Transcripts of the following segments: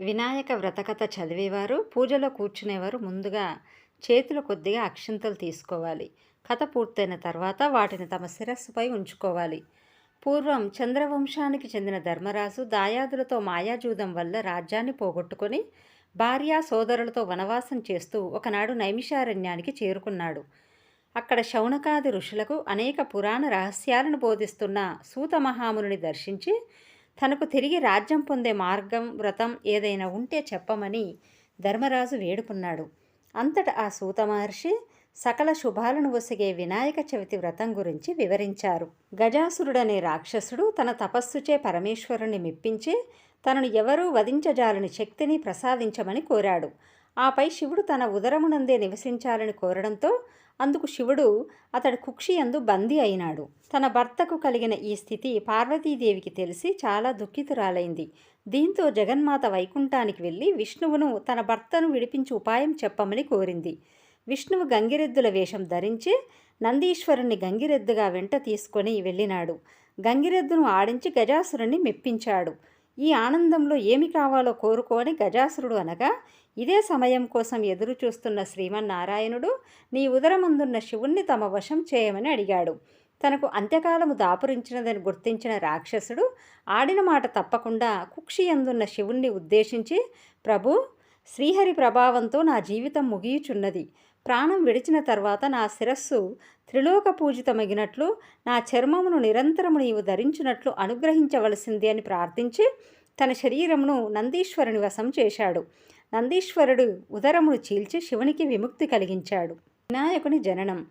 వినాయక వ్రతకథ చదివేవారు పూజలో కూర్చునేవారు ముందుగా చేతులు కొద్దిగా అక్షింతలు తీసుకోవాలి. కథ పూర్తయిన తర్వాత వాటిని తమ శిరస్సుపై ఉంచుకోవాలి. పూర్వం చంద్రవంశానికి చెందిన ధర్మరాజు దాయాదులతో మాయాజూదం వల్ల రాజ్యాన్ని పోగొట్టుకొని భార్య సోదరులతో వనవాసం చేస్తూ ఒకనాడు నైమిషారణ్యానికి చేరుకున్నాడు. అక్కడ శౌనకాది ఋషులకు అనేక పురాణ రహస్యాలను బోధిస్తున్న సూత మహాముని దర్శించి తనకు తిరిగి రాజ్యం పొందే మార్గం వ్రతం ఏదైనా ఉంటే చెప్పమని ధర్మరాజు వేడుకున్నాడు. అంతట ఆ సూత మహర్షి సకల శుభాలను ఒసిగే వినాయక చవితి వ్రతం గురించి వివరించారు. గజాసురుడనే రాక్షసుడు తన తపస్సుచే పరమేశ్వరుని మెప్పించి తనను ఎవరూ వధించజాలని శక్తిని ప్రసాదించమని కోరాడు. ఆపై శివుడు తన ఉదరమునందే నివసించాలని కోరడంతో అందుకు శివుడు అతడు కుక్షి అందు బందీ అయినాడు. తన భర్తకు కలిగిన ఈ స్థితి పార్వతీదేవికి తెలిసి చాలా దుఃఖితురాలైంది. దీంతో జగన్మాత వైకుంఠానికి వెళ్ళి విష్ణువును తన భర్తను విడిపించి ఉపాయం చెప్పమని కోరింది. విష్ణువు గంగిరెద్దుల వేషం ధరించి నందీశ్వరుణ్ణి గంగిరెద్దుగా వెంట తీసుకొని వెళ్ళినాడు. గంగిరెద్దును ఆడించి గజాసురుణ్ణి మెప్పించాడు. ఈ ఆనందంలో ఏమి కావాలో కోరుకోని గజాసురుడు అనగా ఇదే సమయం కోసం ఎదురు చూస్తున్న శ్రీమన్నారాయణుడు నీ ఉదరమందున్న శివుణ్ణి తమ వశం చేయమని అడిగాడు. తనకు అంత్యకాలము దాపురించినదని గుర్తించిన రాక్షసుడు ఆడిన మాట తప్పకుండా కుక్షి అందున్న శివుణ్ణి ఉద్దేశించి ప్రభు శ్రీహరి ప్రభావంతో నా జీవితం ముగియుచున్నది. ప్రాణం విడిచిన తర్వాత నా శిరస్సు త్రిలోక పూజితమగినట్లు నా చర్మమును నిరంతరము నీవు ధరించినట్లు అనుగ్రహించవలసింది అని ప్రార్థించి తన శరీరమును నందీశ్వరుని వశం చేశాడు. నందీశ్వరుడు ఉదరమును చీల్చి శివునికి విముక్తి కలిగించాడు. వినాయకుని జననం.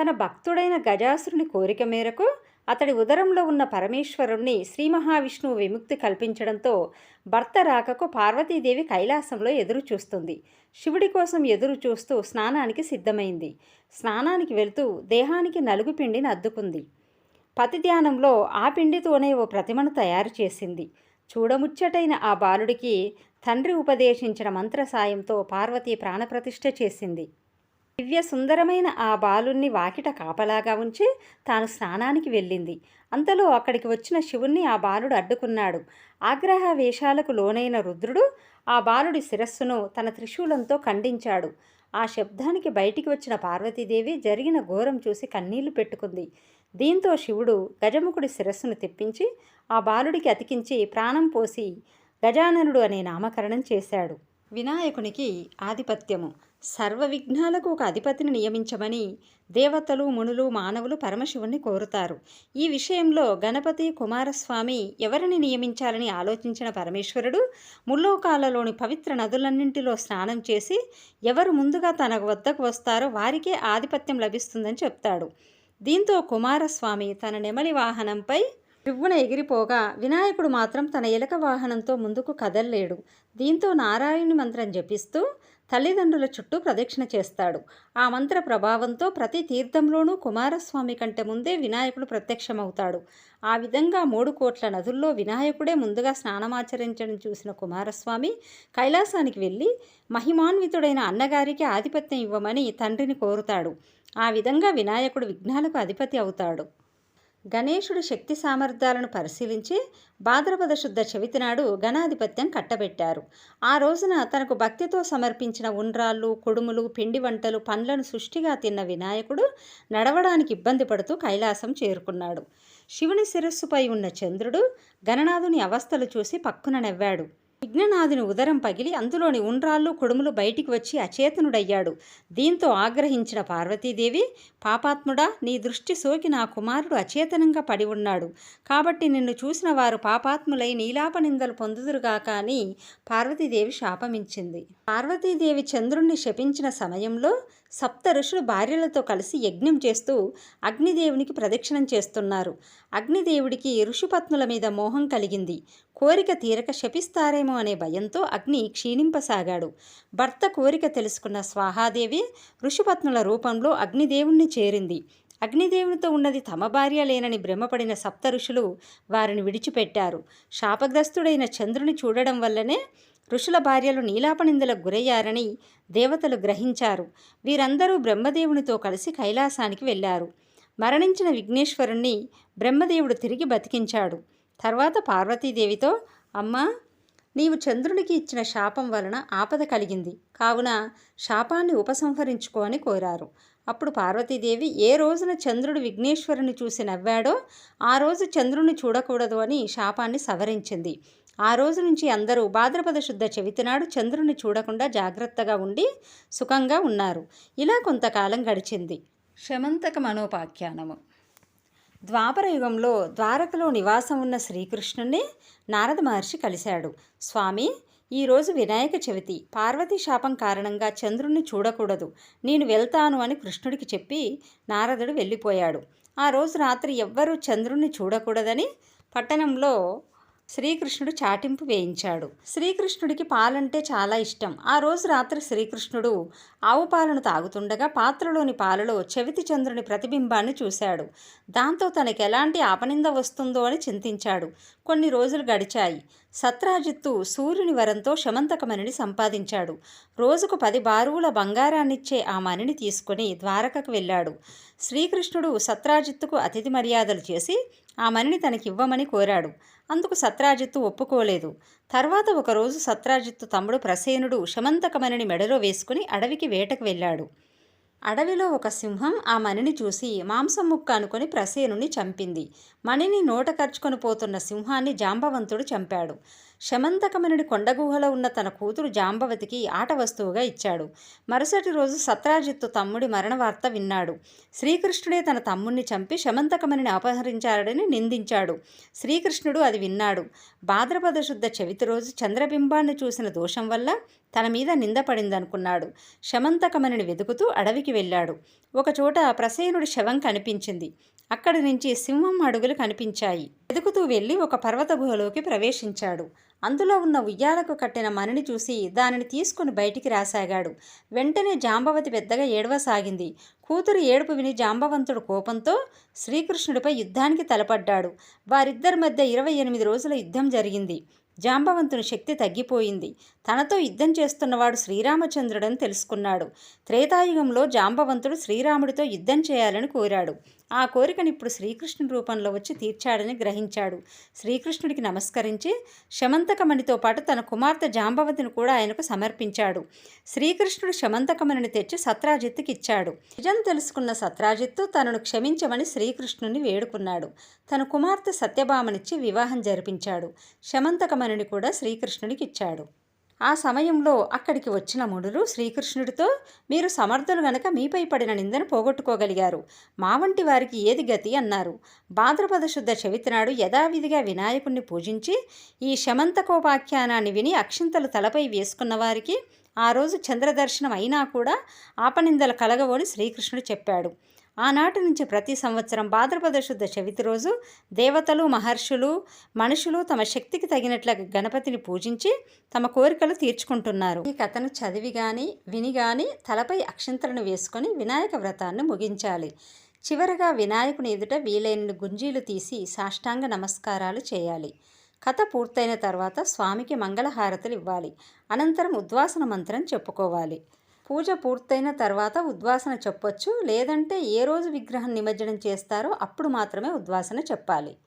తన భక్తుడైన గజాసురుని కోరిక మేరకు అతడి ఉదరంలో ఉన్న పరమేశ్వరుణ్ణి శ్రీ మహావిష్ణువు విముక్తి కల్పించడంతో భర్త రాకకు పార్వతీదేవి కైలాసంలో ఎదురు చూస్తుంది. శివుడి కోసం ఎదురు చూస్తూ స్నానానికి సిద్ధమైంది. స్నానానికి వెళ్తూ దేహానికి నలుగు పిండిని అద్దుకుంది. పతి ధ్యానంలో ఆ పిండితోనే ఓ ప్రతిమను తయారు చేసింది. చూడముచ్చటైన ఆ బాలుడికి తండ్రి ఉపదేశించిన మంత్ర సాయంతో పార్వతి ప్రాణప్రతిష్ఠ చేసింది. దివ్య సుందరమైన ఆ బాలుణ్ణి వాకిట కాపలాగా ఉంచి తాను స్నానానికి వెళ్ళింది. అంతలో అక్కడికి వచ్చిన శివుణ్ణి ఆ బాలుడు అడ్డుకున్నాడు. ఆగ్రహ వేషాలకు లోనైన రుద్రుడు ఆ బాలుడి శిరస్సును తన త్రిశూలంతో ఖండించాడు. ఆ శబ్దానికి బయటికి వచ్చిన పార్వతీదేవి జరిగిన ఘోరం చూసి కన్నీళ్ళు పెట్టుకుంది. దీంతో శివుడు గజముఖుడి శిరస్సును తెప్పించి ఆ బాలుడికి అతికించి ప్రాణం పోసి గజాననుడు అనే నామకరణం చేశాడు. వినాయకునికి ఆధిపత్యము. సర్వ విఘ్నాలకు ఒక అధిపతిని నియమించమని దేవతలు మునులు మానవులు పరమశివుణ్ణి కోరుతారు. ఈ విషయంలో గణపతి కుమారస్వామి ఎవరిని నియమించాలని ఆలోచించిన పరమేశ్వరుడు ముల్లోకాలలోని పవిత్ర నదులన్నింటిలో స్నానం చేసి ఎవరు ముందుగా తన వద్దకు వస్తారో వారికే ఆధిపత్యం లభిస్తుందని చెప్తాడు. దీంతో కుమారస్వామి తన నెమలి వాహనంపై రివ్వున ఎగిరిపోగా వినాయకుడు మాత్రం తన ఎలక వాహనంతో ముందుకు కదల్లేడు. దీంతో నారాయణి మంత్రం జపిస్తూ తల్లిదండ్రుల చుట్టూ ప్రదక్షిణ చేస్తాడు. ఆ మంత్ర ప్రభావంతో ప్రతి తీర్థంలోనూ కుమారస్వామి కంటే ముందే వినాయకుడు ప్రత్యక్షమవుతాడు. ఆ విధంగా మూడు కోట్ల నదుల్లో వినాయకుడే ముందుగా స్నానమాచరించడం చూసిన కుమారస్వామి కైలాసానికి వెళ్ళి మహిమాన్వితుడైన అన్నగారికి ఆధిపత్యం ఇవ్వమని తండ్రిని కోరుతాడు. ఆ విధంగా వినాయకుడు విఘ్నాలకు అధిపతి అవుతాడు. గణేశుడి శక్తి సామర్థ్యాలను పరిశీలించి భాద్రపద శుద్ధ చవితి నాడు గణాధిపత్యం కట్టబెట్టారు. ఆ రోజున తనకు భక్తితో సమర్పించిన ఉండ్రాళ్ళు కుడుములు పిండి వంటలు పండ్లను సృష్టిగా తిన్న వినాయకుడు నడవడానికి ఇబ్బంది పడుతూ కైలాసం చేరుకున్నాడు. శివుని శిరస్సుపై ఉన్న చంద్రుడు గణనాథుని అవస్థలు చూసి పక్కున నవ్వాడు. విఘ్ననాథుని ఉదరం పగిలి అందులోని ఉండ్రాళ్ళు కొడుములు బయటికి వచ్చి అచేతనుడయ్యాడు. దీంతో ఆగ్రహించిన పార్వతీదేవి పాపాత్ముడా నీ దృష్టి సోకి నా కుమారుడు అచేతనంగా పడి ఉన్నాడు. కాబట్టి నిన్ను చూసిన వారు పాపాత్ములై నీలాప నిందలు పొందుదురుగాక అని పార్వతీదేవి శాపమించింది. పార్వతీదేవి చంద్రుణ్ణి శపించిన సమయంలో సప్త ఋషులు భార్యలతో కలిసి యజ్ఞం చేస్తూ అగ్నిదేవునికి ప్రదక్షిణం చేస్తున్నారు. అగ్నిదేవుడికి ఋషిపత్నుల మీద మోహం కలిగింది. కోరిక తీరక శపిస్తారేమో అనే భయంతో అగ్ని క్షీణింపసాగాడు. భర్త కోరిక తెలుసుకున్న స్వాహాదేవి ఋషిపత్నుల రూపంలో అగ్నిదేవుణ్ణి చేరింది. అగ్నిదేవునితో ఉన్నది తమ భార్య లేనని భ్రమపడిన సప్త ఋషులు వారిని విడిచిపెట్టారు. శాపగ్రస్తుడైన చంద్రుని చూడడం వల్లనే ఋషుల భార్యలు నీలాపనిందలకు గురయ్యారని దేవతలు గ్రహించారు. వీరందరూ బ్రహ్మదేవునితో కలిసి కైలాసానికి వెళ్ళారు. మరణించిన విఘ్నేశ్వరుణ్ణి బ్రహ్మదేవుడు తిరిగి బతికించాడు. తర్వాత పార్వతీదేవితో అమ్మా నీవు చంద్రునికి ఇచ్చిన శాపం వలన ఆపద కలిగింది. కావున శాపాన్ని ఉపసంహరించుకో అని కోరారు. అప్పుడు పార్వతీదేవి ఏ రోజున చంద్రుడు విఘ్నేశ్వరుని చూసి నవ్వాడో ఆ రోజు చంద్రుని చూడకూడదు అని శాపాన్ని సవరించింది. ఆ రోజు నుంచి అందరూ భాద్రపద శుద్ధ చవితి నాడు చంద్రుని చూడకుండా జాగ్రత్తగా ఉండి సుఖంగా ఉన్నారు. ఇలా కొంతకాలం గడిచింది. శమంతక మనోపాఖ్యానము. ద్వాపర యుగంలో ద్వారకలో నివాసం ఉన్న శ్రీకృష్ణుని నారద మహర్షి కలిశాడు. స్వామి ఈరోజు వినాయక చవితి. పార్వతీ శాపం కారణంగా చంద్రుణ్ణి చూడకూడదు. నేను వెళ్తాను అని కృష్ణుడికి చెప్పి నారదుడు వెళ్ళిపోయాడు. ఆ రోజు రాత్రి ఎవ్వరూ చంద్రుణ్ణి చూడకూడదని పట్టణంలో శ్రీకృష్ణుడు చాటింపు వేయించాడు. శ్రీకృష్ణుడికి పాలంటే చాలా ఇష్టం. ఆ రోజు రాత్రి శ్రీకృష్ణుడు ఆవు పాలను తాగుతుండగా పాత్రలోని పాలలో చవితి చంద్రుని ప్రతిబింబాన్ని చూశాడు. దాంతో తనకు ఎలాంటి ఆపనింద వస్తుందో అని చింతించాడు. కొన్ని రోజులు గడిచాయి. సత్రాజిత్తు సూర్యుని వరంతో శమంతకమణిని సంపాదించాడు. రోజుకు పది బారువుల బంగారాన్నిచ్చే ఆ మణిని తీసుకుని ద్వారకకు వెళ్ళాడు. శ్రీకృష్ణుడు సత్రాజిత్తుకు అతిథి మర్యాదలు చేసి ఆ మణిని తనకివ్వమని కోరాడు. అందుకు సత్రాజిత్తు ఒప్పుకోలేదు. తర్వాత ఒకరోజు సత్రాజిత్తు తమ్ముడు ప్రసేనుడు శమంతకమణిని మెడలో వేసుకుని అడవికి వేటకు వెళ్ళాడు. అడవిలో ఒక సింహం ఆ మణిని చూసి మాంసం ముక్క అనుకొని ప్రసేనుని చంపింది. మణిని నోట ఖర్చుకొని పోతున్న సింహాన్ని జాంబవంతుడు చంపాడు. శమంతకమనుడి కొండగుహలో ఉన్న తన కూతురు జాంబవతికి ఆట వస్తువుగా ఇచ్చాడు. మరుసటి రోజు సత్రాజిత్తు తమ్ముడి మరణ వార్త విన్నాడు. శ్రీకృష్ణుడే తన తమ్ముణ్ణి చంపి శమంతకమణిని అపహరించాడని నిందించాడు. శ్రీకృష్ణుడు అది విన్నాడు. భాద్రపద శుద్ధ చవితి రోజు చంద్రబింబాన్ని చూసిన దోషం వల్ల తన మీద నిందపడిందనుకున్నాడు శమంతకమణిని వెతుకుతూ అడవికి వెళ్ళాడు. ఒకచోట ప్రసేనుడి శవం కనిపించింది. అక్కడి నుంచి సింహం అడుగులు కనిపించాయి. వెతుకుతూ వెళ్ళి ఒక పర్వత గుహలోకి ప్రవేశించాడు. అందులో ఉన్న ఉయ్యాలకు కట్టిన మణిని చూసి దానిని తీసుకుని బయటికి రాసాగాడు. వెంటనే జాంబవతి పెద్దగా ఏడవసాగింది. కూతురు ఏడుపు విని జాంబవంతుడు కోపంతో శ్రీకృష్ణుడిపై యుద్ధానికి తలపడ్డాడు. వారిద్దరి మధ్య ఇరవై ఎనిమిది రోజుల యుద్ధం జరిగింది. జాంబవంతుని శక్తి తగ్గిపోయింది. తనతో యుద్ధం చేస్తున్నవాడు శ్రీరామచంద్రుడని తెలుసుకున్నాడు. త్రేతాయుగంలో జాంబవంతుడు శ్రీరాముడితో యుద్ధం చేయాలని కోరాడు. ఆ కోరికను ఇప్పుడు శ్రీకృష్ణుడి రూపంలో వచ్చి తీర్చాడని గ్రహించాడు. శ్రీకృష్ణుడికి నమస్కరించి శమంతకమణితో పాటు తన కుమార్తె జాంబవతిని కూడా ఆయనకు సమర్పించాడు. శ్రీకృష్ణుడు శమంతకమణిని తెచ్చి సత్రాజిత్తుకి ఇచ్చాడు. నిజం తెలుసుకున్న సత్రాజిత్తు తనను క్షమించమని శ్రీకృష్ణుని వేడుకున్నాడు. తన కుమార్తె సత్యభామనిచ్చి వివాహం జరిపించాడు. శమంతకమణిని కూడా శ్రీకృష్ణుడికి ఇచ్చాడు. ఆ సమయంలో అక్కడికి వచ్చిన మునులు శ్రీకృష్ణుడితో మీరు సమర్థులు గనక మీపై పడిన నిందను పోగొట్టుకోగలిగారు. మా వంటి వారికి ఏది గతి అన్నారు. భాద్రపద శుద్ధ చవితి నాడు యథావిధిగా వినాయకుణ్ణి పూజించి ఈ శమంతకోపాఖ్యానాన్ని విని అక్షింతలు తలపై వేసుకున్న వారికి ఆ రోజు చంద్రదర్శనం అయినా కూడా ఆపనిందలు కలగవని శ్రీకృష్ణుడు చెప్పాడు. ఆనాటి నుంచి ప్రతి సంవత్సరం భాద్రపద శుద్ధ చవితి రోజు దేవతలు మహర్షులు మనుషులు తమ శక్తికి తగినట్ల గణపతిని పూజించి తమ కోరికలు తీర్చుకుంటున్నారు. ఈ కథను చదివి కానీ విని కానీ తలపై అక్షంతలను వేసుకొని వినాయక వ్రతాన్ని ముగించాలి. చివరగా వినాయకుని ఎదుట వీలైన గుంజీలు తీసి సాష్టాంగ నమస్కారాలు చేయాలి. కథ పూర్తయిన తర్వాత స్వామికి మంగళహారతులు ఇవ్వాలి. అనంతరం ఉద్వాసన మంత్రం చెప్పుకోవాలి. పూజ పూర్తయిన తర్వాత ఉద్వాసన చెప్పొచ్చు. లేదంటే ఏ రోజు విగ్రహం నిమజ్జనం చేస్తారో అప్పుడు మాత్రమే ఉద్వాసన చెప్పాలి.